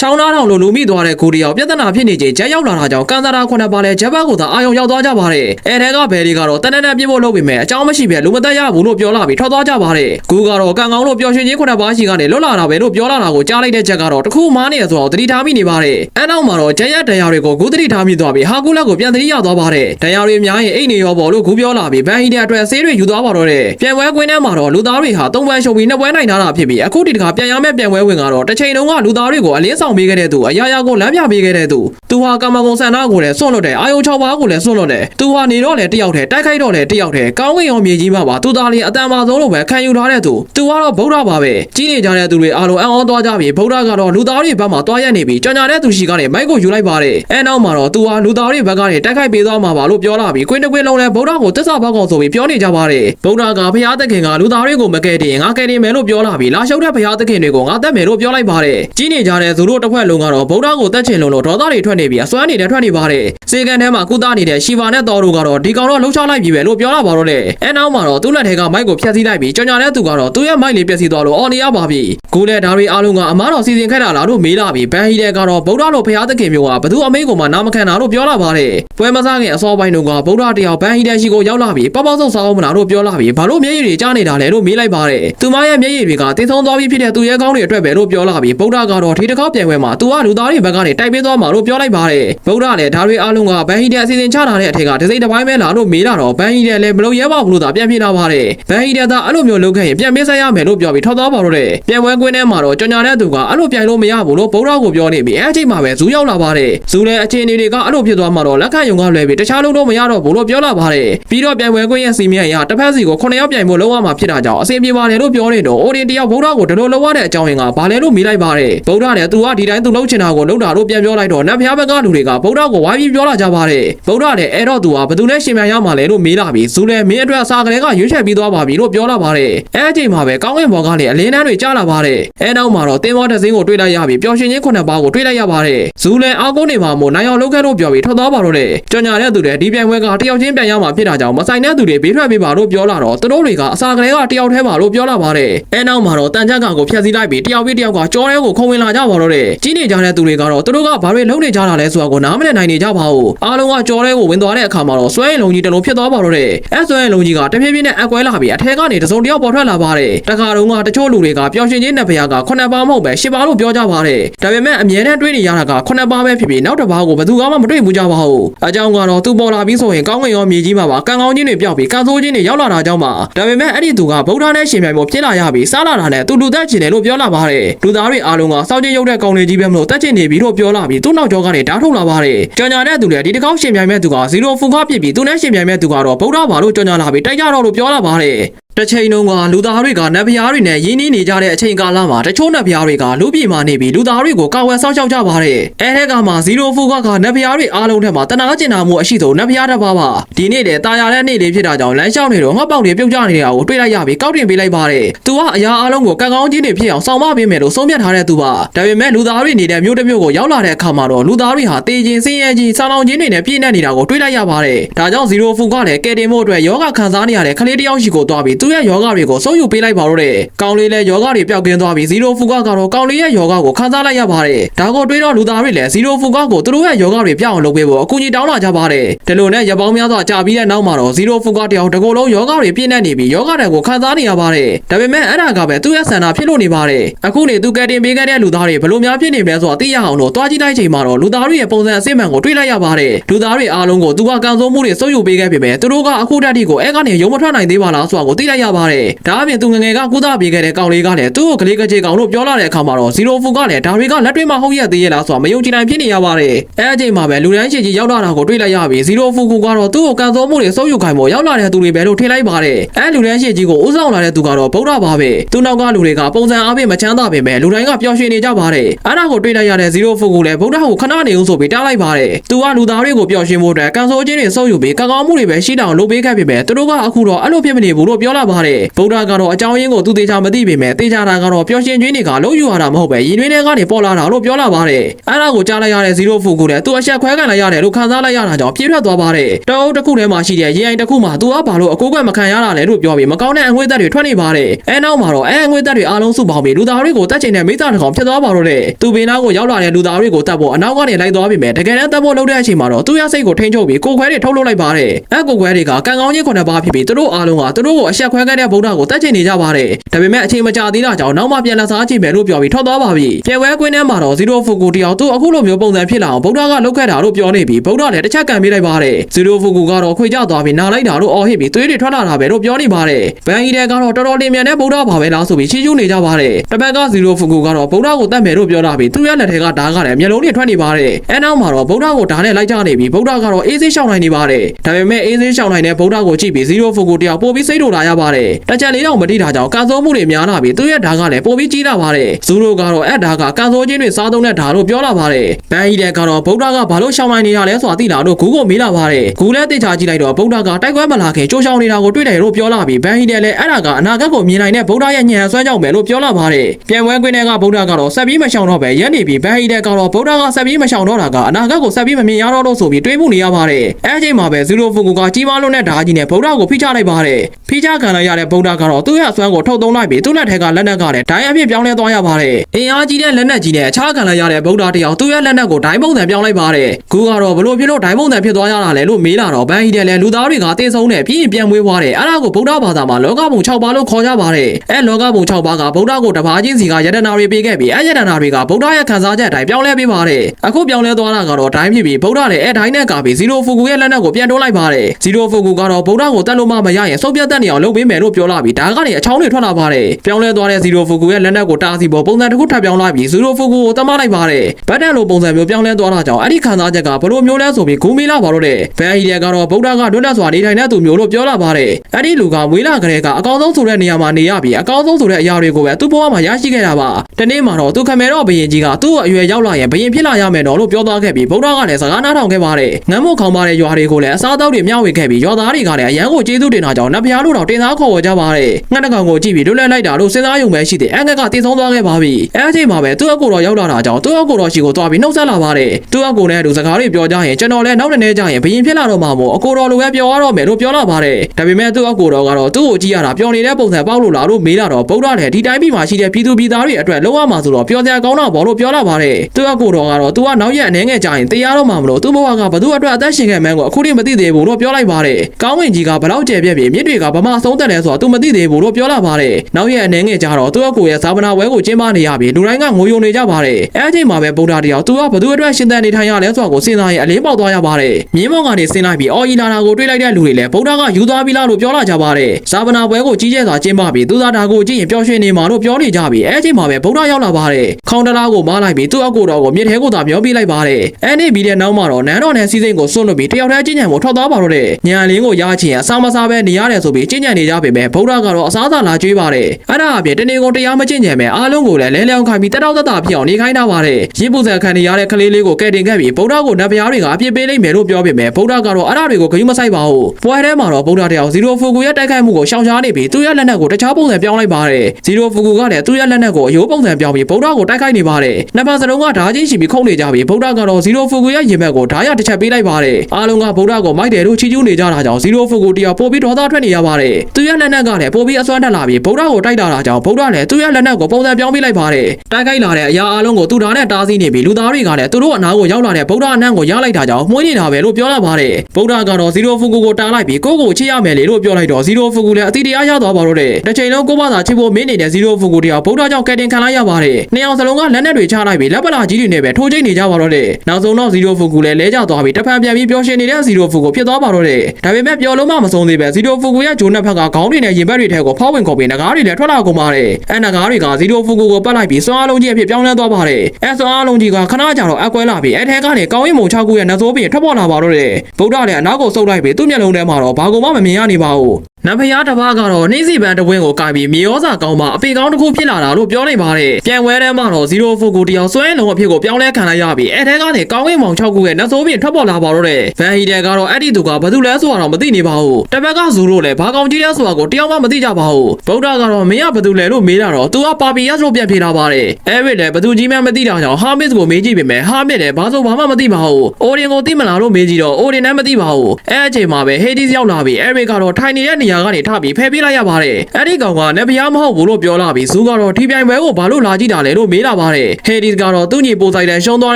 ချောင်းသားထောင်လိုလူမိသွားတဲ့ကိုရီယောက်ပြဿနာဖြစ်နေချိန်ချက်ရောက်လာတာကြောင့်ကန်တာရာခုနှစ်ပါးလဲဂျပန်ကိုသာအာရုံရောက်သွားကြပါတယ်အဲထဲကဘယ်လီကတော့တနက်နက်ပြစ်ဖို့လုပ်ပေမဲ့အကြောင်းမရှိပဲလူမသက်ရဘူးလို့ပြောလာပြီးထွက်သွားကြပါတယ်ကူကတော့ကန်ကောင်းလို့ပျော်ရွှင်ခြင်းခုနှစ်ပါးရှိကနေလွတ်လာတာပဲလို့ပြောလာတာကိုကြားလိုက်တဲ့ချက်ကတော့တခုမားနေရဆိုတော့သတိထားမိနေပါတယ်အဲနောက်မှာတော့ဂျက်ရက်ဒဏ်ရာတွေကိုဂူသတိထားမိသွားပြီးဟာကူလက်ကိုပြန်သတိရသွားပါတယ်ဒဏ်ရာတွေများရင်အိတ်နေရောပေါ်လို့ဂူပြောလာပြီးဘန်ဟီတဲ့အတွက်ဆေးတွေယူသွားပါတော့တယ်ပြန်ပွဲကွင်းထဲမှာတော့လူသားတွေဟာသုံးပွဲရှုံပြီးနှစ်ပွဲနိုင်ထားတာဖြစ်ပြီးအခုဒီတခါပြန်ရမယ့်ပြန်ပွဲဝင်ကတော့တစ်ချိန်လုံးကလူသားတွေကိုအလင်းဆောင်ပေးခဲ့တဲ့သူအရာရာကိုလမ်းပြပေးခဲ့တဲ့သူသူဟာကာမဂုဏ်ဆန္ဒကိုလည်းစွန့်လွတ်တယ်အာယုံ6ပါးကိုလည်းစွန့်လွတ်တယ်သူဟာနေတော့လည်းတယောက်တည်းတိုက်ခိုက်တော့လည်းတယောက်တည်းကောင်းကင်ရောမြေကြီးမှာပါသူသားလေးအတန်ပါဆုံးလို့ပဲခံယူထားတဲ့သူသူကတော့ဗုဒ္ဓပါပဲကြီးနေကြတဲ့သူတွေအားလုံးအံ့ဩသွားကြပြီးဗုဒ္ဓကတော့လူသားတွေဘက်မှာတွားရက်နေပြီးကြောင်ညာတဲ့သူရှိကနေမိုက်ကိုယူလိုက်ပါတယ်အဲနောက်မှာတော့သူဟာလူသားတွေဘက်ကနေတိုက်ခိုက်ပေးသွားမှာပါလို့ပြောလာပြီးကွင်းတစ်ကွင်းလုံးလည်းဗုဒ္ဓကိုတစ္ဆာဘောက်ကောင်ဆိုပြီးပြောနေကြပါတယ်ဗုဒ္ဓကဘုရားသခင်ကလူသားတွေကိုမကယ်တင်ငါကယ်တင်မယ်လို့ပြောလာပြီးလာရှုပ်တဲ့ဘုရားသခင်တွေကိုငါတတ်မယ်လို့ပြောလိုက်ပါတယ်ကြီးနေကြတဲ့သူတို့တစ်ဖွဲ့လုံးကတော့ဗုဒ္ဓကိုတတ်ချင်လို့လို့ဒေါသတွေထွက်နေပြီးအစွမ်းနေတဲ့ထွက်နေပါတယ်စေကန်ထဲမှာကုသနေတဲ့ရှီဗာနဲ့တော်တို့ကတော့ဒီကောင်တော့လှုပ်ရှားလိုက်ပြီပဲလို့ပြောလာပါတော့တယ်အဲနောက်မှာတော့သူ့လက်ထဲကမိုက်ကိုဖျက်ဆီးလိုက်ပြီးကြောင်ညာတဲ့သူကတော့သူ့ရဲ့မိုက်လေးပျက်စီးသွားလို့အော်နေရပါပြီကိုလည်းဒါတွေအားလုံးကအမားတော်စီစဉ်ခဲ့တာလားလို့မေးလာပြီးဘန်ဟီတဲ့ကတော့ဗုဒ္ဓလိုဘုရားသခင်မျိုးကဘသူအမိန့်ကိုမှနားမခံတာလို့ပြောလာပါတယ်ပွဲမစားခင်အစောပိုင်းတုန်းကဗုဒ္ဓတယောက်ဘန်ဟီတဲ့ရှိကိုရောက်လာပြီးပေါက်ပေါက်ဆုပ်စားအောင်မလားလို့ပြောလာပြီးဘာလို့မျက်ရည်တွေကြားနေတာလဲလို့မေးလိုက်ပါတယ်သူမရဲ့မျက်ရည်တွေကတင်းဆုံးသွားပြီးဖြစ်တဲ့သူရဲ့ကောင်းတွေအတွက်ပဲလို့ပြောလာပြီးဗုဒ္ဓကတော့ဒီတစ်ခေါက်ပြန်ပွဲမှာသူကလူသားတွေဘက်ကနေတိုက်ပေးသွားမှာလို့ပြောလိုက်ပါတယ်ဗုဒ္ဓလည်းဒါတွေအားလုံးကဘန်ဟီတဲ့အစီအစဉ်ချထားတဲ့အထက်ကတစ်စိတ်တစ်ပိုင်းပဲလားလို့မေးလာတော့ဘန်ဟီတဲ့လည်းမလို့ရဲပါဘူးလို့သာပြန်ပြေးလာပါတယ်ဘန်ဟီတဲ့ကအဲ့လိုမျိုးလုပ်ခဲ့ရင်ပြန်ပေးဆက်ရမယ်လို့ပြောပြီးထောက်သွားပါတော့တယ်ပြန်ပွဲကွင်းထဲမှာတော့ကြောင်ညာတဲ့သူကအဲ့လိုပြိုင်လို့မရဘူးလို့ဗုဒ္ဓကိုပြောနေပြီးအဲ့အချိန်မှာပဲဇူးရောက်လာပါတယ်ဇူလည်းအခြေအနေတွေကအဲ့လိုဖြစ်သွားမှတော့လက်ခံယုံကလွယ်ပြီးတခြားလုံးတော့မရတော့ဘူးလို့ပြောလာပါတယ်ပြီးတော့ပြန်ပွဲကွင်းရဲ့စီမံရတစ်ဖက်စီကို9ယောက်ပြိုင်ဖို့လုံးဝမှာဖြစ်တာကြောင့်အဆင်ပြေပါတယ်လို့ပြောနေတော့အိုဒီတယောက်ဗုဒ္ဓကိုဒီလိုလုံးဝတဲ့အကြောင်းရင်းကဘာလဲလို့မေးလိုက်ပါတယ်ဗုဒ္ဓလည်းသူကဒီတိုင်းသူလှုပ်ချင်တာကိုလှုပ်တာလို့ပြန်ပြောလိုက်တော့နတ်ဖျားဘက်ကလူတွေကဗုဒ္ဓကိုဝိုင်းပြီးပြောလာကြပါတယ်ဗုဒ္ဓလည်းအဲ့တော့သူကဘသူနဲ့ရှင်မြန်ရမှာလဲလို့မေးလာပြီးဇူလည်းမင်းအတွက်အစာကလေးကရွေးချယ်ပြီးသွားပါပြီလို့ပြောလာပါတယ်အဲ့အချိန်မှာပဲကောင်းကင်ဘော်ကလည်းအလင်းတန်းတွေကြားလာပါတယ်အဲနောက်မှာတော့တင်းမောတစ်စင်းကိုတွေ့လိုက်ရပြီးပျော်ရွှင်ခြင်းခုနှစ်ပါးကိုတွေ့လိုက်ရပါတယ်ဇူလည်းအောက်ကုန်းနေမှာမို့နိုင်အောင်လုပ်ခဲ့လို့ပြောပြီးထွက်သွားပါတော့တယ်ကြောင်ညာတဲ့သူတွေဒီပြိုင်ပွဲကတယောက်ချင်းပြန်ရမှာဖြစ်တာကြောင့်မဆိုင်တဲ့သူတွေဘေးထွက်ပေးပါလို့ပြောလာတော့သူတို့တွေကအစာကလေးကတယောက်တည်းပါလို့ပြောလာပါတယ်အဲနောက်မှာတော့တန်ကြက်ကကိုဖျက်ဆီးလိုက်ပြီးတယောက်ပြီးတယောက်ကကြောရဲကိုခုံဝင်လာကြပါတော့တယ်ကြီးနေကြတဲ့သူတွေကတော့သူတို့ကဘာတွေလုပ်နေကြတာလဲဆိုတာကိုနားမလည်နိုင်နေကြပါဘူးအားလုံးကကြောရဲကိုဝင်သွားတဲ့အခါမှာတော့စွဲရင်လုံးကြီးတစ်လုံးဖြစ်သွားပါတော့တယ်အဲစွဲရင်လုံးကြီးကတဖြည်းဖြည်းနဲ့အကွဲလာပြီးအထက်ကနေတစုံတယောက်ပေါ်ထွက်လာပါတယ်တခါတုန်းကတချို့လူတွေကပျော်ရွှင်ခြင်းနဲ့ဖျားကခုနှစ်ပါးမဟုတ်ပဲရှစ်ပါးလို့ပြောကြပါတယ်ဒါပေမဲ့အမြဲတမ်းတွေးနေရတာကခုနှစ်ပါးပဲဖြစ်ပြီးနောက်တစ်ပါးကိုဘယ်သူမှမတွေ့ဘူးကြပါဘူးအကြောင်းကတော့သူပေါ်လာပြီးဆိုရင်ကောင်းကင်ရောမြေကြီးမှာပါကံကောင်းခြင်းတွေပျောက်ပြီးကံဆိုးခြင်းတွေရောက်လာတာကြောင့်ပါဒါပေမဲ့အဲ့ဒီသူကဗုဒ္ဓနဲ့ရှင်ပြိုင်မှုဖြစ်လာရပြီးစားလာတာနဲ့သူလူသက်ချင်တယ်လို့ပြောလာပါတယ်လူသားတွေအားလုံးကစောင့်ကြည့်ရုပ်တဲ့ကောင်းလေးကြီးပဲမလို့တက်ချင်နေပြီလို့ပြောလာပြီးသူ့နောက်ကျောကနေဓာတ်ထုတ်လာပါတယ်ကြောင်ညာတဲ့သူလည်းဒီတစ်ခေါက်ရှင်ပြိုင်မဲ့သူကဇီရိုဖူခပြစ်ပြီးသူနဲ့ရှင်ပြိုင်မဲ့သူကတော့ဗုဒ္ဓဘာလို့ကြောင်ညာလာပြီးတိုက်ကြတော့လို့ပြောလာပါတယ် တစ်ချိန်လုံးကလူသားတွေကနတ်ဖျားတွေနဲ့ရင်းနှီးနေကြတဲ့အချိန်ကာလမှာတချို့နတ်ဖျားတွေကလူပြေမာနေပြီးလူသားတွေကိုကာဝယ်ဆောက်ရှောက်ကြပါတယ်။အဲထဲကမှဇီရိုဖူကကနတ်ဖျားတွေအားလုံးထက်မှတနာကျင်နာမှုအရှိဆုံးနတ်ဖျားတစ်ပါးပါ။ဒီနေ့လေတာယာတဲ့နေ့လေးဖြစ်တာကြောင့်လမ်းလျှောက်နေတော့ငှက်ပေါက်တွေပြုတ်ကျနေတာကိုတွေ့လိုက်ရပြီးကောက်တင်ပေးလိုက်ပါတယ်။သူကအရာအားလုံးကိုကံကောင်းခြင်းတွေဖြစ်အောင်ဆောင်မပေးမယ်လို့ဆုံးဖြတ်ထားတဲ့သူပါ။ဒါပေမဲ့လူသားတွေနေတဲ့မြို့တစ်မြို့ကိုရောက်လာတဲ့အခါမှာတော့လူသားတွေဟာတေခြင်းဆင်းရဲခြင်းဆောင်းလောင်ခြင်းတွေနဲ့ပြည့်နေနေတာကိုတွေ့လိုက်ရပါတယ်။ဒါကြောင့်ဇီရိုဖူကလည်းကယ်တင်ဖို့အတွက်ယောဂခံစားနေရတဲ့ကလေးတစ်ယောက်ရှိကိုသွားပြီးသူ့ရဲ့ယောဂတွေကိုဆုံးယူပေးလိုက်ပါတော့တယ်။ကောင်လေးလည်းယောဂတွေပျောက်ကင်းသွားပြီးဇီရိုဖူကကတော့ကောင်လေးရဲ့ယောဂကိုခန်းစားလိုက်ရပါတယ်။ဒါကိုတွေးတော့လူသားတွေလည်းဇီရိုဖူကကိုသူတို့ရဲ့ယောဂတွေပြောင်းအောင်လုပ်ပေးဖို့အကူအညီတောင်းလာကြပါတယ်။ဒီလိုနဲ့ရပောင်းများစွာကြာပြီးတဲ့နောက်မှာတော့ဇီရိုဖူကတယောက်တကိုယ်လုံးယောဂတွေပြည့်နေနေပြီးယောဂတွေကိုခန်းစားနေရပါတယ်။ဒါပေမဲ့အဲ့ဒါကပဲသူ့ရဲ့ဆန္ဒဖြစ်လို့နေပါတယ်။အခုနေသူကတင်ပေးခဲ့တဲ့လူသားတွေဘလို့များဖြစ်နေမလဲဆိုတာသိရအောင်လို့တွားကြည့်လိုက်ချိန်မှာတော့လူသားတွေရဲ့ပုံစံအစစ်မှန်ကိုတွေ့လိုက်ရပါတယ်။လူသားတွေအားလုံးကိုသူကကန်ဆိုးမှုတွေဆုံးယူပေးခဲ့ပေမဲ့သူတို့ကအခုတက်တိကိုအဲကနေရုံမထွက်နိုင်သေးပါလားဆိုတာကိုသိလိုက်ရပါတယ်။ဒါအပြင်သူငငယ်ကကုသပေးခဲ့တဲ့ကောင်လေးကလည်းသူ့ကိုကလေးကကြေကောင်လို့ပြောလာတဲ့အခါမှာတော့ဇီရိုဖူကလည်းဒါတွေကလက်တွေ့မှဟုတ်ရက်သေးရဲ့လားဆိုတာမယုံကြည်နိုင်ဖြစ်နေရပါတယ်အဲအချိန်မှာပဲလူတိုင်းချင်းကြီးရောက်လာတာကိုတွေ့လိုက်ရပြီးဇီရိုဖူကူကတော့သူ့ကိုကန်စောမှုတွေစုပ်ယူခိုင်းဖို့ရောက်လာတဲ့သူတွေပဲလို့ထင်လိုက်ပါတယ်အဲလူတိုင်းချင်းကြီးကိုဥဆောင်လာတဲ့သူကတော့ဗုဒ္ဓဘာပဲသူနောက်ကလူတွေကပုံစံအားဖြင့်မချမ်းသာပေမဲ့လူတိုင်းကပျော်ရွှင်နေကြပါတယ်အဲဒါကိုတွေ့လိုက်ရတဲ့ဇီရိုဖူကူလည်းဗုဒ္ဓကိုခဏနေအောင်ဆိုပြီးတားလိုက်ပါတယ်သူကလူသားတွေကိုပျော်ရွှင်ဖို့အတွက်ကန်စောချင်းတွေစုပ်ယူပြီးကကောင်းမှုတွေပဲရှိတောင်လုပ်ပေးခဲ့ပေမဲ့သူတို့ကအခုတော့အဲ့လိုဖြစ်မနေဘူးလို့ပြောလာပါတယ်ဗုဒ္ဓကတော့အကြောင်းရင်းကိုသူတေချာမသိပေမဲ့တေချာတာကတော့ပျော်ရွှင်ခြင်းတွေကလုံးယူရတာမဟုတ်ပဲရင်းနှီးတွေကနေပေါ်လာတာလို့ပြောလာပါတယ်အဲ့ဒါကိုကြားလိုက်ရတဲ့ဇီရိုဖူကူလည်းသူအဆက်ခွဲခံလိုက်ရတယ်လို့ခံစားလိုက်ရတာကြောင့်ပြေးထွက်သွားပါတယ်တအုပ်တစ်ခုထဲမှာရှိတဲ့ရေအိမ်တစ်ခုမှာသူကဘာလို့အကိုးကွက်မခံရတာလဲလို့ပြောပြီးမကောင်းတဲ့အငွေ့သက်တွေထွက်နေပါတယ်အဲနောက်မှာတော့အဲအငွေ့သက်တွေအားလုံးစုပေါင်းပြီးလူသားတွေကိုတတ်ချင်တဲ့မိသားတစ်ကောင်ဖြစ်သွားပါတော့တယ်သူဘေးနားကိုရောက်လာတဲ့လူသားတွေကိုတတ်ဖို့အနောက်ကနေလိုက်သွားပြီးမြဲတကယ်တမ်းတတ်ဖို့လုပ်တဲ့အချိန်မှာတော့သူရစိတ်ကိုထိန်းချုပ်ပြီးကိုခွဲတွေထုတ်လုပ်လိုက်ပါတယ်အဲကိုခွဲတွေကကံကောင်းခြင်းခုနှစ်ပါးဖြစ်ပြီးသူတို့အားလုံးကသူတို့ကိုအဆက်ခွဲခဲ့တဲ့ဗုဒ္ဓကိုတတ်ချင်နေကြပါတယ်ဒါပေမဲ့အချိန်မကြာသေးတာကြောင့်နောက်မှပြန်လာစားချိန်ပဲလို့ပြောပြီးထွက်သွားပါပြီပြဲဝဲကွင်းထဲမှာတော့ဇီရိုဖူကူတယောက်သူအခုလိုမျိုးပုံစံဖြစ်လာအောင်ဗုဒ္ဓကလုပ်ခဲ့တာလို့ပြောနေပြီးဗုဒ္ဓလည်းတစ်ချက်ကန်ပေးလိုက်ပါတယ်ဇီရိုဖူကူကတော့ခွေကြသွားပြီးနားလိုက်တာလို့အော်ဟစ်ပြီးသွေးတွေထွက်လာတာပဲလို့ပြောနေပါတယ်ဘန်ကြီးတဲ့ကတော့တော်တော်လေးမြန်တဲ့ဗုဒ္ဓပါပဲလားဆိုပြီးချီးကျူးနေကြပါတယ်တစ်ဖက်ကဇီရိုဖူကူကတော့ဗုဒ္ဓကိုတတ်မယ်လို့ပြောလာပြီးသူ့ရဲ့လက်ထဲကဓာတ်ကလည်းမျက်လုံးတွေထွက်နေပါတယ်အဲနောက်မှာတော့ဗုဒ္ဓကိုဓာတ်နဲ့လိုက်ကြနေပြီးဗုဒ္ဓကတော့အေးဆေးရှောင်းနိုင်နေပါတယ်ဒါပေမဲ့အေးဆေးရှောင်းနိုင်တဲ့ဗုဒ္ဓကိုကြည့်ပြီးဇီရိုဖူကူတယောက်ပို့ပြီးစိတ်တို့လာရပါတယ်တကြက်လေးတော့မတိတာကြောင့်ကန်စိုးမှုတွေများလာပြီးသူ့ရဲ့ဓာတ်ကလည်းပို့ပြီးကြီးလာပါတယ်ဇူရိုကတော့အဲ့ဓာတ်ကကန်စိုးချင်းတွေစားသုံးတဲ့ဓာတ်လို့ပြောလာပါတယ်ဘန်ကြီးတဲ့ကတော့ဗုဒ္ဓကဘာလို့ရှောင်းနိုင်နေတာလဲဆိုတာသိလာလို့ဂူကိုမေးလာပါတယ်ဂူလည်းသိချာကြည့်လိုက်တော့ဗုဒ္ဓကတိုက်ပွဲမလာခင်ကြိုးရှောင်းနေတာကိုတွေ့တယ်လို့ပြောလာပြီးဘန်ကြီးတဲ့လည်းအဲ့ဒါကအနာဂတ်ကိုမြင်နိုင်တဲ့ဗုဒ္ဓရဲ့ညံဆွဲကြောင့်ပဲလို့ပြောလာပါတယ်ပြန်ဝဲကွင်းထဲကဗုဒ္ဓကတော့ဆက်ပြီးမရှောင်တော့ပဲရက်နေပြီးဘန်ကြီးတဲ့ကတော့ဗုဒ္ဓကဆက်ပြီးမရှောင်တော့တာကအနာဂတ်ကိုဆက်ပြီးမမြင်ရတော့လို့ဆိုပြီးတွေးမှုနေရပါတယ်အဲအချိန်မှာပဲဇီရိုဖူကူကကြီးမားလွန်းတဲ့ဓာတ်ကြီးနဲ့ဗုဒ္ဓကိုဖိချလိုက်ပါတယ်ဖိချခံလိုက်ရတဲ့ဗုဒ္ဓကတော့သူ့ရဲ့အစွမ်းကိုထုတ်သုံးလိုက်ပြီးသူ့လက်ထက်ကလက်နက်ကလည်းဒိုင်းအဖြစ်ပြောင်းလဲသွားရပါတယ်အင်အားကြီးတဲ့လက်နက်ကြီးနဲ့အခြားခံလိုက်ရတဲ့ဗုဒ္ဓတယောက်သူ့ရဲ့လက်နက်ကိုဒိုင်းပုံစံပြောင်းလိုက်ပါတယ်ကူကတော့ဘလို့ဖြစ်လို့ဒိုင်းပုံစံဖြစ်သွားရတာလဲလို့မေးလာတော့ဘန်ဟီတယ်လည်းလူသားတွေကတင်းဆုံးနဲ့ပြင်းပြန်မွေးသွားတယ်အဲ့ဒါကိုဗုဒ္ဓဘာသာမှာလောကပုံ6ပါးလို့ခေါ်ကြပါတယ်အဲလောကပုံ6ပါးကဗုဒ္ဓကိုတပါးချင်းစီကယတနာတွေပေးခဲ့ပြီးအဲယတနာတွေကဗုဒ္ဓရဲ့ခံစားချက်အတိုင်းပြောင်းလဲပေးပါတယ်အခုပြောင်းလဲသွားတာကတော့ဒိုင်းဖြစ်ပြီးဗုဒ္ဓလည်းအဲဒိုင်းနဲ့ကာပြီးဇီရိုဖူကူရဲ့လက်နက်ကိုပြန်တွန်းလိုက်ပါတယ်ဇီရိုဖူကူကတော့ဗုဒ္ဓကိုတတ်လို့မှမရရင်စုပ်ပြတ်တတ်နေအောင်လုပ်ပေးမယ်လို့ပြောလာပြီးဒါကနေအချောင်းတွေထွက်လာပါတယ်ပြောင်းလဲသွားတဲ့ဇီရိုဖူကူရဲ့လက်နက်ကိုတားစီပေါ်ပုံစံတစ်ခုထပ်ပြောင်းလိုက်ပြီးဇီရိုဖူကူကိုတမလိုက်ပါတယ်ဘတ်တန်လိုပုံစံမျိုးပြောင်းလဲသွားတာကြောင့်အဲ့ဒီခံစားချက်ကဘလို့မျိုးလဲဆိုပြီးဂူမီလာပါတော့တယ်ဘန်ဟီတယ်ကတော့ဗုဒ္ဓကလွတ်လပ်စွာနေထိုင်တဲ့သူမျိုးလို့ပြောလာပါတယ်အဲ့ဒီလူကမွေးလာကလေးကအကောင်းဆုံးဆိုတဲ့နေရာမှာနေရပြီးအကောင်းဆုံးဆိုတဲ့အရာတွေကိုပဲသူ့ဘဝမှာရရှိခဲ့တာပါတနေ့မှာတော့သူခမဲတော့ဘယင်ကြီးကသူ့အရွယ်ရောက်လာရင်ဘယင်ဖြစ်လာရမယ်တော့လို့ပြောသွားခဲ့ပြီးဗုဒ္ဓကလည်းစကားနားထောင်ခဲ့ပါတယ်ငမ်းမို့ခေါင်းပါတဲ့ရွာတွေကိုလည်းအစားအသောက်တွေမျှဝေခဲ့ပြီးရွာသားတွေကလည်းအရန်ကိုကျေးဇူးတင်တာကြောင့်နတ်ဖျားလို့တော့တင်သားခေါ်ဝေကြပါတယ်ငှက်တကောင်ကိုကြည့်ပြီးလွတ်လပ်လိုက်တာလို့စဉ်းစားယုံပဲရှိတဲ့အငက်ကတည်ဆုံးသွားခဲ့ပါပြီအဲအချိန်မှာပဲသူ့အကိုတော်ရောက်လာတာကြောင့်သူ့အကိုတော်ရှိကိုသွားပြီးနှုတ်ဆက်လာပါတယ်သူ့အကိုနဲ့အတူစကားတွေပြောကြရင်ကျွန်တော်လည်းနောက်တစ်နေ့ကျရင်ဘယင်ဖြစ်လာတော့မှာမို့အကိုတော်လိုပဲပြောရတော့မယ်လို့ပြောလာပါတယ်ဒါပေမဲ့သူ့အကိုတော်ကတော့သူ့ကိုကြည့်ရတာပြောနေတဲ့ပုံစံပေါက်လို့လားလို့မေးလာတော့ဗုဒ္ဓလည်းဒီတိုင်းပြည်မှာရှိတဲ့ပြည်သူပြည်သားတွေအတွက်လုံးဝမှာဆိုတော့ပြောစရာကောင်းတာဘောလို့ပြောလာပါတယ်သူ့အကိုတော်ကတော့ तू ကနောက်ရက်အနေငယ်ကျရင်တရားတော့မှာမလို့သူ့ဘဝကဘသူအတွက်အသက်ရှင်ခဲ့မှန်းကိုအခုထိမသိသေးဘူးလို့ပြောလိုက်ပါတယ်ကောင်းဝင်ကြီးကဘလောက်ကျယ်ပြက်ပြီးမြစ်တွေကဗမာဆုံးတက်တယ်ဆိုတော့ तू မသိသေးဘူးလို့ပြောလာပါတယ်နောက်ရက်အနေငယ်ကျတော့သူ့အကိုရဲ့ဇာပနာဝဲကိုကျင်းပနေရပြီးလူတိုင်းကငိုယုံနေကြပါတယ်အဲအချိန်မှာပဲဗုဒ္ဓတရား तू ကဘသူအတွက်ရှင်သန်နေထိုင်ရလဲဆိုတော့ကိုစဉ်းစားရင်အလေးပေါက်သွားရပါတယ်မြင်းမောင်ကနေဆင်းလိုက်ပြီးအော်ရီလာတာကိုတွေးလိုက်တဲ့လူတွေလည်းဗုဒ္ဓကယူသွားပြီလားလို့ပြောလာကြပါတယ်ဇာပနာပွဲကိုကြီးကျယ်စွာကျင်းပပြီးသူသာဒါကိုကြည့်ရင်ပျော်ရွှင်နေမှာလို့ပြောနေကြပြီးအဲအချိန်မှာပဲဗုဒ္ဓရောက်လာပါတယ်ခေါင်းတလားကိုမားလိုက်ပြီးသူ့အကိုတော်ကိုမြစ်ထဲကိုသာမျောပြလိုက်ပါတယ်အဲနေ့ပြီးတဲ့နောက်မှာတော့နန်းတော်နယ်စီစိန်ကိုစွန့်လွတ်ပြီးတယောက်တည်းကျင့်ကြံကိုထွက်သွားပါတော့တယ်ညံလင်းကိုရချင်အစားမစားပဲနေရတယ်ဆိုပြီးကျင့်ကြံနေကြပေမဲ့ဗုဒ္ဓကတော့အစားအစာလာကျွေးပါတယ်အဲ့ဒါအပြင်တနေ့ကုန်တရားမကျင့်ကြံပဲအားလုံးကိုလည်းလဲလျောင်းခိုင်းပြီးတက်တော့တက်တာဖြစ်အောင်နေခိုင်းထားပါတယ်ရစ်ပူဇံခံနေရတဲ့ကလေးလေးကိုကဲတင်ခဲ့ပြီးဗုဒ္ဓကိုနတ်ဘုရားတွေကအပြစ်ပေးလိုက်မယ်လို့ပြောပေမဲ့ဗုဒ္ဓကတော့အဲ့ဒါတွေကိုဂရုမစိုက်ပါဘူးပွဲထဲမှာတော့ဗုဒ္ဓတရားဇီရိုဖူကူရဲ့တိုက်ခိုက်မှုကိုရှောင်ရှားနေပြီးသူ့ရဲ့လက်နက်ကိုတခြားပုံစံပြောင်းလိုက်ပါတယ်ဇီရိုဖူကူကလည်းသူ့ရဲ့လက်နက်ကိုအယိုးပုံစံပြောင်းပြီးဗုဒ္ဓကိုတိုက်ခိုက်နေပါတယ်နှစ်ဖက်စလုံးကဓာချင်းရှိပြီးခုန်နေကြပြီးဗုဒ္ဓကတော့ဇီရိုဖူကူရဲ့ရင်ဘက်ကိုဓာရတစ်ချက်ပေးလိုက်ပါတယ်အားလုံးကဗုဒ္ဓကိုမိုက်တယ်လို့ချီးကျူးနေကြတာကြောင့်ဇီရိုဖူကူတရားပို့ပြီးဒေါသထွက်နေရပါတယ်သူ့ရဲ့လက်နက်ကလည်းပို့ပြီးအစွမ်းတက်လာပြီးဗုဒ္ဓကိုတိုက်တာတာကြောင့်ဗုဒ္ဓလည်းသူ့ရဲ့လက်နက်ကိုပုံစံပြောင်းပေးလိုက်ပါတယ်တိုက်ခိုက်လာတဲ့အရာအလုံးကိုသူ့ဓာနဲ့တားဆီးနေပြီးလူသားတွေကလည်းသူတို့အနားကိုရောက်လာတဲ့ဗုဒ္ဓအနံ့ကိုရလိုက်တာကြောင့်မှုန်းနေတာပဲလို့ပြောလာပါတယ်ဗုဒ္ဓကတော့ဇီရိုဖူကူကိုတားလိုက်ပြီးကိုယ့်ကိုချစ်ရမယ်လေလို့ပြောလိုက်တော့ဇီရိုဖူကူလည်းအတိတရားရသွားပါတော့တယ်တစ်ချိန်လုံးကိုယ့်ဘာသာချစ်ဖို့မင်းနေတဲ့ဇီရိုဖူကူတရားဗုဒ္ဓကြောင့်ကဲတင်ခံလိုက်ရပါတယ်နှစ်ယောက်စလုံးကလက်နက်တွေချလိုက်ပြီးလက်ပလာကြီးတွေနဲ့ပဲထိုးချိတ်နေကြပါတော့တယ်နောက်ဆုံးတော့ဇီရိုဖူကူလည်းလဲကျသွားပြီးတစ်ဖန်ပြန်ပြီးပျော်ရွှင်နေတဲ့ဇီရိုဖူကူဖြစ်သွားပါတော့တယ်ဒါပေမဲ့ပျော်လုံးမမဆုံးသေးပဲဇီရိုဖူကူရဲ့ဂျိုးနှစ်ဖက်ကခေါင်းတွေနဲ့ရင်ဘတ်တွေထဲကိုဖောက်ဝင်ခေါ်ပြီးငကားတွေလည်းထွက်လာကုန်ပါတယ်အဲငကားတွေကဇီရိုဖူကူကိုပတ်လိုက်ပြီးစွမ်းအားလုံးကြီးအဖြစ်ပြောင်းလဲသွားပါတယ်အဲစွမ်းအားလုံးကြီးကခဏကြာတော့အကွဲလာပြီးအဲထဲကနေကောင်းရင်မုံ6ခုရဲ့နှစိုးပြင်ထွက်ပေါ်လာပါတော့တယ်ဗုဒ္ဓလည်းအနောက်ကိုဆုပ်လိုက်ပြီးသူ့မျက်လုံးထဲမှာတော့ဘာကုန်မှမမြင်ရနေပါဘူးနဖျားတစ်ပါးကတော့နှိမ့်စီပန်တဝင်းကိုကာပြီးမြေဩစာကောင်းမှအပေကောင်းတစ်ခုဖြစ်လာတာလို့ပြောလိုက်ပါတယ်။ပြန်ဝဲထဲမှာတော့0 4ကိုတယောက်စွဲလုံးအဖြစ်ကိုပြောင်းလဲခံလိုက်ရပြီးအဲထဲကနေကောင်းကင်မောင်6ခုရဲ့နှဆိုးပြင်ထွက်ပေါ်လာပါတော့တယ်။ဗန်ဟီတဲကတော့အဲ့ဒီသူကဘာသူလဲဆိုတာတော့မသိနေပါဘူး။တစ်ဘက်ကဇူတို့လည်းဘာကောင်ကြီးလဲဆိုတာကိုတယောက်မှမသိကြပါဘူး။ဗုဒ္ဓကတော့မင်းကဘာသူလဲလို့မေးတာတော့သူကပါပီယတ်လို့ပြန်ဖြေလာပါတယ်။အဲရစ်လည်းဘာသူကြီးမှမသိတာကြောင့်ဟာမစ်ကိုမေးကြည့်ပေမဲ့ဟာမစ်လည်းဘာဆိုဘာမှမသိပါဘူး။အိုဒင်ကိုသိမလားလို့မေးကြည့်တော့အိုဒင်လည်းမသိပါဘူး။အဲအချိန်မှာပဲဟေဒီစ်ရောက်လာပြီးအဲရစ်ကတော့ထိုင်နေတဲ့နေရာကနေထပြီးဖယ်ပေးလိုက်ရပါတယ်။အဲ့ဒီကောင်ကနေဖျားမဟုတ်ဘူးလို့ပြောလာပြီးဇူကတော့ထိပြိုင်ပွဲကိုဘာလို့လာကြည့်တာလဲလို့မေးလာပါတယ်။ဟေဒီစ်ကတော့သူ့ညီပိုဆိုင်တဲ့ရှုံးသွား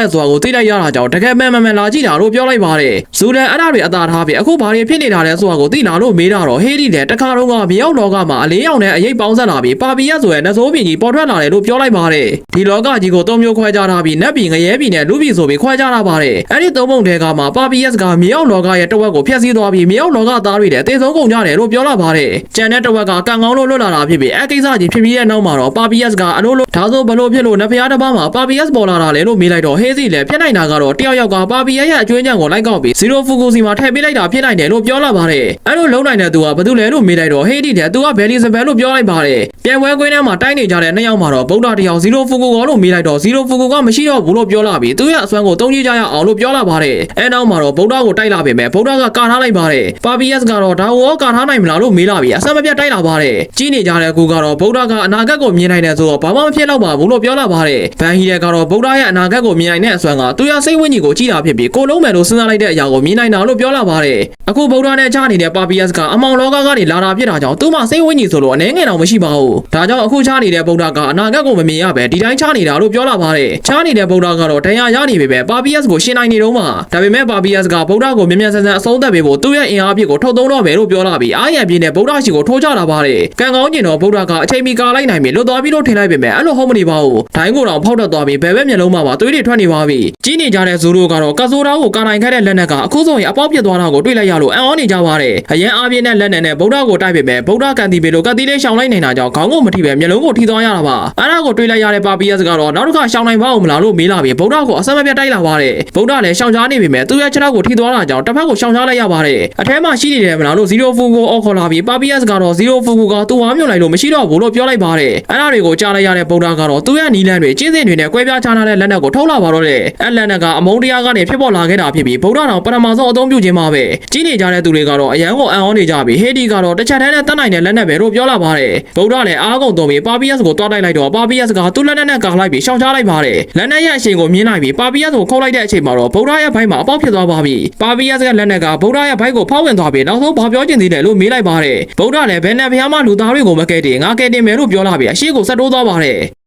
တဲ့ဆိုတာကိုသိလိုက်ရတာကြောင့်တကယ်မှန်မှန်မှန်လာကြည့်တာလို့ပြောလိုက်ပါတယ်။ဇူလည်းအဲ့ဒါတွေအသာထားပြီးအခုဘာတွေဖြစ်နေတာလဲဆိုတာကိုသိလာလို့မေးတာတော့ဟေဒီလည်းတခါတော့ကမြောက်လောကမှာအလေးရောင်နဲ့အရေးပေါင်းဆက်လာပြီးပါပီယတ်ဆိုရဲ့နှဆိုးပင်ကြီးပေါ်ထွက်လာတယ်လို့ပြောလိုက်ပါတယ်။ဒီလောကကြီးကိုသုံးမျိုးခွဲခြားထားပြီးနတ်ပြည်ငရဲပြည်နဲ့လူပြည်ဆိုပြီးခွဲခြားထားပါတယ်။အဲ့ဒီသုံးပုံထဲကမှပါပီယတ်ကမြောက်လောကရဲ့တဝက်ကိုဖျက်ဆီးသွားပြီးမြောက်လောကသားတွေလည်းအသေးဆုံးကုန်ကြတယ်လို့ပြောလာပါတယ်။ကျန်တဲ့တဝက်ကကံကောင်းလို့လွတ်လာတာဖြစ်ပြီးအဲ့ကိစ္စကြီးဖြစ်ပြီးတဲ့နောက်မှာတော့ပါပီယတ်ကအလိုလိုဒါဆိုဘလို့ဖြစ်လို့နဖျားတစ်ပါးမှာပါပီယတ်ပေါ်လာတာလေလို့မေးလိုက်တော့ဟေးစီလည်းဖြစ်နိုင်တာကတော့တယောက်ယောက်ကပါပီယတ်ရဲ့အကျွင်းချံကိုလိုက်ကောက်ပြီးဇီရိုဖူကူစီမှာထည့်ပေးလိုက်တာဖြစ်နိုင်တယ်လို့ပြောလာပါတယ်။အဲ့လိုလုံးနိုင်တဲ့သူကဘာတူလဲလို့မေးလိုက်တော့ဟေးဒီတဲ့သူကဘယ်လီစပယ်လို့ပြောလိုက်ပါတယ်။ပြန်ဝဲကွင်းထဲမှာတိုင်းနေကြတဲ့နှစ်ယောက်မှာတော့ဗုဒ္ဓတယောက်ဇီရိုဖူကူကောလို့မေးလိုက်တော့ဇီရိုဖူကူကမရှိတော့ဘူးလို့ပြောလာပြီးသူရဲ့အစွမ်းကိုတုံးကြီးကြရအောင်လို့ပြောလာပါတယ်။အဲနောက်မှာတော့ဗုဒ္ဓကိုတိုက်လာပေမဲ့ဗုဒ္ဓကကာထားလိုက်ပါတယ်။ပါပီယတ်ကတော့ဒါကိုရောကာထားနိုင်မလားလို့မေးလာပြီးအဆက်မပြတ်တိုက်လာပါတယ်။ကြီးနေကြတဲ့ကူကတော့ဗုဒ္ဓကအနာဂတ်ကိုမြင်နိုင်တယ်ဆိုတော့ဘာမှမဖြစ်တော့ပါဘူးလို့ပြောလာပါတယ်။ဗန်ဟီရဲကတော့ဗုဒ္ဓရဲ့အနာဂတ်ကိုမြင်နိုင်တဲ့အစွမ်းကသူရစိတ်ဝိညာဉ်ကိုကြည်တာဖြစ်ပြီးကိုလုံးမယ်လို့စဉ်းစားလိုက်တဲ့အရာကိုမြင်နိုင်တာလို့ပြောလာပါတယ်။အခုဗုဒ္ဓနဲ့ချနေတဲ့ပါပီယတ်ကအမောင်လောကကနေလာတာဖြစ်တာကြောင့်သူ့မှာစိတ်ဝိညာဉ်ဆိုလို့အနေငယ်တော့မရှိပါဘူး။ဒါကြောင့်အခုချနေတဲ့ဗုဒ္ဓကအနာဂတ်ကိုမမြင်ရပဲဒီတိုင်းချနေတာလို့ပြောလာပါတယ်။ချနေတဲ့ဗုဒ္ဓကတော့တရားရနေပေပဲပါပီယတ်ကိုရှင်းနိုင်နေတော့မှဒါပေမဲ့ပါပီယတ်ကဗုဒ္ဓကိုမြင်မြန်ဆန်ဆန်အဆုံးသတ်ပေးဖို့သူ့ရဲ့အင်အားပြည့်ကိုထုတ်သုံးတော့မယ်လို့ပြောလာပြီးအာရန်ပြင်းနဲ့ဗုဒ္ဓရှိကိုထိုးချလာပါတယ်။ကံကောင်းကျင်တော့ဗုဒ္ဓကအချိန်မီကာလိုက်နိုင်ပြီလွတ်သွားပြီလို့ထင်လိုက်ပေမဲ့အဲ့လိုဟုတ်မနေပါဘူး။ဒိုင်းကိုတောင်ဖောက်တက်သွားပြီးဘယ်ဘက်မျက်လုံးမှာပါသွေးတွေထွက်နေပါပြီ။ကြီးနေကြတဲ့ဇိုးတို့ကတော့ကဆိုရာကိုကာနိုင်ခဲ့တဲ့လက်နက်ကအခုဆိုရင်အပေါက်ပြစ်သွားတာကိုတွေ့လိုက်ရလို့အံ့ဩနေကြပါတယ်။အရင်အားပြင်းတဲ့လက်နက်နဲ့ဗုဒ္ဓကိုတိုက်ပေမဲ့ဗုဒ္ဓကန်တီပေလို့ကတိလေးရှောင်လိုက်နေတာကြောင့်ခေါင်းကိုမထိပဲမျက်လုံးကိုထိသွားရတာပါ။အဲ့ဒါကိုတွေ့လိုက်ရတဲ့ပါပီယတ်ကတော့နောက်တစ်ခါရှောင်နိုင်ပါဦးမလားလို့မေးလာပြီးဗုဒ္ဓကိုအဆက်မပြတ်တိုက်လာပါတယ်။ဗုဒ္ဓလည်းရှောင်ရှားနေပေမဲ့သူ့ရဲ့ခြေထောက်ကိုထိသွားတာကြောင့်တစ်ဖက်ကိုရှောင်ရှားလိုက်ရပါတယ်။အထဲမှာရှိနေတယ်မလားလို့0ဖူကိုအော်ခေါ်လာပြီးပါပီယတ်ကတော့0ဖူကသူ့ဝါမြုံလိုက်လို့မရှိတော့ဘူးလို့ပြောလိုက်ပါတယ်။အဲ့ဒါတွေကိုကြားလိုက်ရတဲ့ဗုဒ္ဓကတော့သူ့ရဲ့နီလန်းတွေကျင်းစင်တွေနဲ့ကွဲပြားခြားနားတဲ့လက်နက်ကိုထုတ်လာပါတော့တယ်။အဲ့လက်နက်ကအမုန်းတရားကနေဖြစ်ပေါ်လာခဲ့တာဖြစ်ပြီးဗုဒ္ဓတော်ပထမဆုံးအသုံးပြုခြင်းပါပဲ။ကြီးနေကြတဲ့သူတွေကတော့အရန်ကိုအံ့ဩနေကြပြီးဟေဒီကတော့တစ်ချက်တည်းနဲ့တတ်နိုင်တဲ့လက်နက်ပဲလို့ပြောလာပါတယ်။ဗုဒ္ဓလည်းအားကုန်သုံးပြီးပါပီယတ်ကိုတွားတိုက်လိုက်တော့ပါပီယတ်ကသူ့လက်နက်နဲ့ကာလိုက်ပြီးရှောင်ရှားလိုက်ပါတယ်။လက်နက်ရဲ့အရှိန်ကိုမြင်နိုင်ပြီးပါပီယတ်ကိုခုတ်လိုက်တဲ့အချိန်မှာတော့ဗုဒ္ဓရဲ့ဘိုက်မှာအပေါက်ဖြစ်သွားပါပြီ။ပါပီယတ်ကလက်နက်ကဗုဒ္ဓရဲ့ဘိုက်ကိုဖောက်ဝင်သွားပြီးနောက်ဆုံးဘာပြောချင်သေးတယ်လို့မေးလိုက်ပါတယ်။ဗုဒ္ဓလည်းဘယ်နဲ့ဘုရားမလူသားတွေကိုမကဲတင်ငါကဲတင်မယ်လို့ပြောလာပြီးအရှိကိုဆက်တိုးသွားပါတယ်။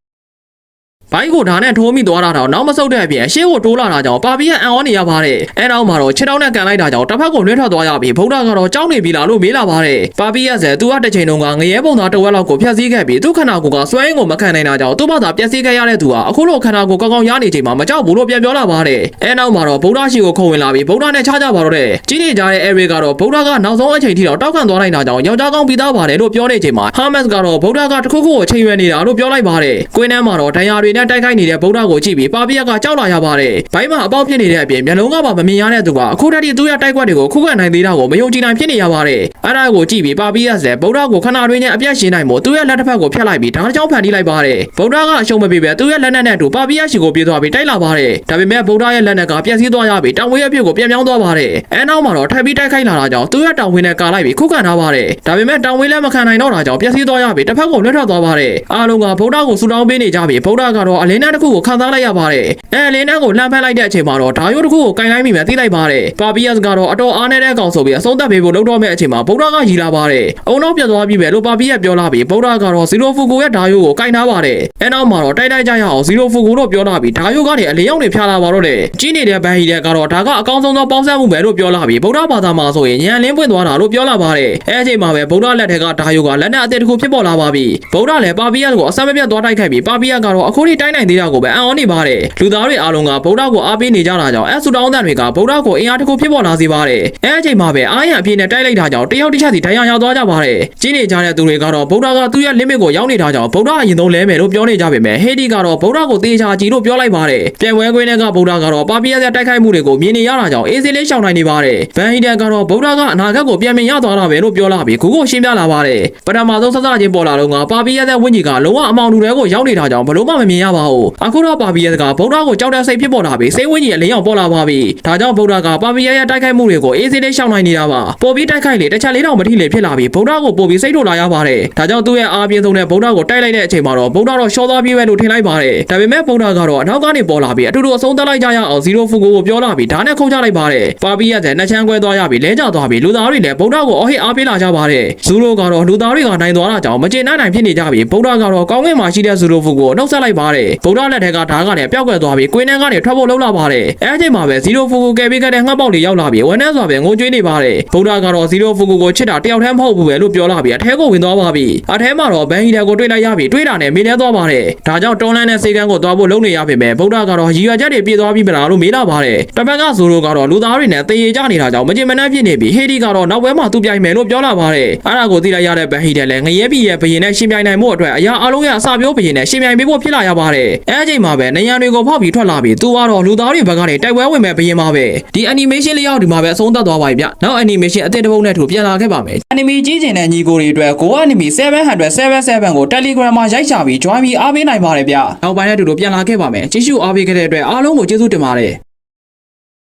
ဘိုင်းကိုဓာတ်နဲ့ထိုးမိသွားတာတော့နောက်မဆုတ်တဲ့အပြင်အရှိကိုတိုးလာတာကြောင့်ပါပီယအံ့ဩနေရပါတယ်။အဲနောက်မှာတော့ခြေထောက်နဲ့ကန်လိုက်တာကြောင့်တစ်ဖက်ကိုလွှဲထွက်သွားရပြီးဗုဒ္ဓကတော့ကြောက်နေပြီလားလို့မေးလာပါတယ်။ပါပီယဆယ်သူကတစ်ချိန်တုန်းကငရဲပုံသားတစ်ဝက်လောက်ကိုဖျက်ဆီးခဲ့ပြီးသူ့ခန္ဓာကိုယ်ကစွဲရင်းကိုမခံနိုင်တာကြောင့်သူ့ဘာသာပျက်စီးခဲ့ရတဲ့သူကအခုလိုခန္ဓာကိုယ်ကောင်းကောင်းရနေချိန်မှာမကြောက်ဘူးလို့ပြန်ပြောလာပါတယ်။အဲနောက်မှာတော့ဗုဒ္ဓရှိကိုခုံဝင်လာပြီးဗုဒ္ဓနဲ့ချကြပါတော့တယ်။ကြီးနေကြတဲ့အဲရီကတော့ဗုဒ္ဓကနောက်ဆုံးအချိန်ထိတော့တောက်ခံသွားနိုင်တာကြောင့်ယောက်ျားကောင်းပြီးသားပါတယ်လို့ပြောနေချိန်မှာဟာမတ်ကတော့ဗုဒ္ဓကတစ်ခုခုကိုချိန်ရွယ်နေတာလို့ပြောလိုက်ပါတယ်။ကွင်းထဲမှာတော့ဒဏ်ရာတွေနဲ့တိုက်ခိုက်နေတဲ့ဗုဒ္ဓကိုကြည့်ပြီးပါပီယကကြောက်လာရပါတယ်။ဘိုင်းမှာအပေါက်ဖြစ်နေတဲ့အပြင်မျက်လုံးကပါမမြင်ရတဲ့သူကအခုတည်းကသူ့ရဲ့တိုက်ကွက်တွေကိုခုခံနိုင်သေးတာကိုမယုံကြည်နိုင်ဖြစ်နေရပါတယ်။အဲ့ဒါကိုကြည့်ပြီးပါပီယကဗုဒ္ဓကိုခဏတွင်းနဲ့အပြတ်ရှင်းနိုင်မှုသူ့ရဲ့လက်တစ်ဖက်ကိုဖျက်လိုက်ပြီးဓာတ်ကြောင်ဖန်တီးလိုက်ပါတယ်။ဗုဒ္ဓကအရှုံးမပေးပဲသူ့ရဲ့လက်နက်နဲ့အတူပါပီယရှိကိုပြေးသွားပြီးတိုက်လာပါတယ်။ဒါပေမဲ့ဗုဒ္ဓရဲ့လက်နက်ကပြည့်စည်သွားရပြီးတောင်ဝေးရဲ့ပြစ်ကိုပြန်ပြောင်းသွားပါတယ်။အဲနောက်မှာတော့ထပ်ပြီးတိုက်ခိုက်လာတာကြောင့်သူ့ရဲ့တောင်ဝေးနဲ့ကာလိုက်ပြီးခုခံထားပါတယ်။ဒါပေမဲ့တောင်ဝေးလည်းမခံနိုင်တော့တာကြောင့်ပြည့်စည်သွားရပြီးတစ်ဖက်ကိုလွှတ်ထွက်သွားပါတယ်။အားလုံးကဗုဒ္ဓကိုဆူတောင်းပေးနေကြပြီးဗုဒ္ဓကတော့အလင်းနဲ့တစ်ခုကိုခံစားလိုက်ရပါတယ်။အဲအလင်းနဲ့ကိုလှမ်းဖက်လိုက်တဲ့အချိန်မှာတော့ဓာယိုတစ်ခုကိုကင်လိုက်မိမယ်သိလိုက်ပါတယ်။ပါပီယတ်ကတော့အတော်အားနေတဲ့ကောင်ဆိုပြီးအဆုံးသတ်ပေးဖို့လုပ်တော့မယ့်အချိန်မှာဗုဒ္ဓကရီလာပါတယ်။အုံနောက်ပြတ်သွားပြီပဲလို့ပါပီယတ်ပြောလာပြီးဗုဒ္ဓကတော့ဇီရိုဖူကိုရဲ့ဓာယိုကိုကင်ထားပါတယ်။အဲနောက်မှာတော့တိုက်တိုက်ကြရအောင်ဇီရိုဖူကိုတော့ပြောလာပြီးဓာယိုကနေအလင်းရောက်နေဖျားလာပါတော့တယ်။ကြီးနေတဲ့ဘန်ဟီတဲ့ကတော့ဒါကအကောင်းဆုံးသောပေါင်းစပ်မှုပဲလို့ပြောလာပြီးဗုဒ္ဓဘာသာမှာဆိုရင်ညံလင်းပွင့်သွားတာလို့ပြောလာပါတယ်။အဲအချိန်မှာပဲဗုဒ္ဓလက်ထက်ကဓာယိုကလက်နဲ့အသက်တစ်ခုဖြစ်ပေါ်လာပါပြီ။ဗုဒ္ဓလည်းပါပီယတ်ကိုအစမပြတ်သွားတိုက်ခိုက်ပြီးပါပီယတ်ကတော့အခုထိတိုင်းနိုင်သေးတာကိုပဲအံ့ဩနေပါတယ်လူသားတွေအားလုံးကဗုဒ္ဓကိုအားပေးနေကြတာကြောင့်အဲဆူတောင်းတန်တွေကဗုဒ္ဓကိုအင်အားတစ်ခုဖြစ်ပေါ်လာစေပါတယ်အဲအချိန်မှာပဲအားရအပြည့်နဲ့တိုက်လိုက်တာကြောင့်တယောက်တစ်ချက်စီဒဏ်ရာရောက်သွားကြပါတယ်ကြီးနေကြတဲ့သူတွေကတော့ဗုဒ္ဓကသူ့ရဲ့ limit ကိုရောက်နေတာကြောင့်ဗုဒ္ဓအရင်ဆုံးလဲမယ်လို့ပြောနေကြပေမဲ့ဟေဒီကတော့ဗုဒ္ဓကိုတေချာကြည့်လို့ပြောလိုက်ပါတယ်ပြန်ဝဲခွင်းတွေကဗုဒ္ဓကတော့ပါပီယက်တိုက်ခိုက်မှုတွေကိုမြင်နေရတာကြောင့်အေးစေးလေးရှောင်နိုင်နေပါတယ်ဗန်ဟီဒန်ကတော့ဗုဒ္ဓကအနာဂတ်ကိုပြန်မြင်ရသွားတာပဲလို့ပြောလာပြီးခုကိုရှင်းပြလာပါတယ်ပထမဆုံးစစချင်းပေါ်လာတော့ကပါပီယက်ဝင်းကြီးကလုံးဝအမောင်လူတွေကိုရောက်နေတာကြောင့်ဘလို့မှမမြင်ရပါဘူးအခုတော့ပါပီယက်ကဗုဒ္ဓကိုကြောက်တဲ့စိတ်ဖြစ်ပေါ်လာပြီးစိတ်ဝင်းကြီးအလင်းရောက်ပေါ်လာပါပြီဒါကြောင့်ဗုဒ္ဓကပါပီယက်ရဲ့တိုက်ခိုက်မှုတွေကိုအေးစေးလေးရှောင်နိုင်နေတာပါပိုပြီးတိုက်ခိုက်လေတစ်ချက်လေးတော့မထိလေဖြစ်လာပြီးဗုဒ္ဓကိုပိုပြီးစိတ်ထုတ်လာရပါတယ်ဒါကြောင့်သူ့ရဲ့အားပြင်းဆုံးတဲ့ဗုဒ္ဓကိုတိုက်လိုက်တဲ့အချိန်မှာတော့ဗုဒ္ဓတော့ရှော့သွားပြေးပဲလို့ထင်လိုက်ပါတယ်ဒါပေမဲ့ဗုဒ္ဓကတော့အနောက်ကနေပေါ်လာပြီးအတူတူအဆုံးသတ်လိုက်ကြရအောင်ဇီရိုဖူကိုပြောလာပြီးဓာတ်နဲ့ခုံချလိုက်ပါတယ်ပါပီယက်တဲ့နှစ်ချမ်းခွဲသွားရပြီးလဲကျသွားပြီးလူသားတွေလည်းဗုဒ္ဓကိုအော်ဟစ်အားပေးလာကြပါတယ်ဇူရိုကတော့လူသားတွေကနိုင်သွားတာကြောင့်မကျေနပ်နိုင်ဖြစ်နေကြပြီးဗုဒ္ဓကတော့ကောင်းကင်မှာရှိတဲ့ဇူရိုဖူကိုနှုတ်ဆက်လိုက်ပါတယ်ဗုဒ္ဓလက်ထက်ကဓာတ်ကလည်းပျောက်ကွယ်သွားပြီးကွင်းထဲကနေထွက်ဖို့လှုပ်လာပါတယ်အဲအချိန်မှာပဲဇီရိုဖူကိုကယ်ပေးခဲ့တဲ့ငှက်ပေါက်လေးရောက်လာပြီးဝန်းထဲစွာပဲငိုကြွေးနေပါတယ်ဗုဒ္ဓကတော့ဇီရိုဖူကိုချစ်တာတယောက်တည်းမဟုတ်ဘူးပဲလို့ပြောလာပြီးအထဲကိုဝင်သွားပါပြီအထဲမှာတော့ဘန်ဟီတာကိုတွေ့လိုက်ရပြီးတွေ့တာနဲ့မေးလဲသွားပါတယ်ဒါကြောင့်တွန်းလန်းတဲ့စေကန်းကိုသွားဖို့လုပ်နေရပေမဲ့ဗုဒ္ဓကတော့ရည်ရွယ်ချက်တွေပြည့်သွားပြီမလားလို့မေးလာပါတယ်တစ်ဖက်ကဇိုရိုကတော့လူသားတွေနဲ့တေးရကြနေတာကြောင့်မကြင်မနှက်ဖြစ်နေပြီးဟေဒီကတော့နောက်ဘဲမှာသူ့ပြိုင်မယ်လို့ပြောလာပါတယ်အဲ့ဒါကိုသိလိုက်ရတဲ့ဘန်ဟီတယ်လည်းငရဲပြည်ရဲ့ဘရင်နဲ့ရှင်ပြိုင်နိုင်မှုအတွက်အရာအလုံးရဲ့အစာပြိုးဘရင်နဲ့ရှင်ပြိုင်ပေးဖို့ဖြစ်လာရပါတယ်အဲအချိန်မှာပဲနေရန်တွေကိုဖောက်ပြီးထွက်လာပြီးသူကတော့လူသားတွေဘက်ကနေတိုက်ပွဲဝင်မဲ့ဘရင်ပါပဲဒီ animation လေးရောက်ဒီမှာပဲအဆုံးသတ်သွားပါပြီဗျနောက် animation အသစ်တစ်ပုဒ်နဲ့ထူပြန်လာခဲ့ပါမယ် anime ကြီးကျင်တဲ့ညီကိုတွေအတွက် Go Anime 777ကို Telegram မှာရိုက်ချပြီး join ပြီးအားပေးနိုင်ပါတယ်ဗျနောက်ပိုင်းနဲ့အတူတူပြန်လာခဲ့ပါမယ်ကြည့်ရှုအားပေးခဲ့တဲ့အတွက်အားလုံးကိုကျေးဇူးတင်ပါတယ်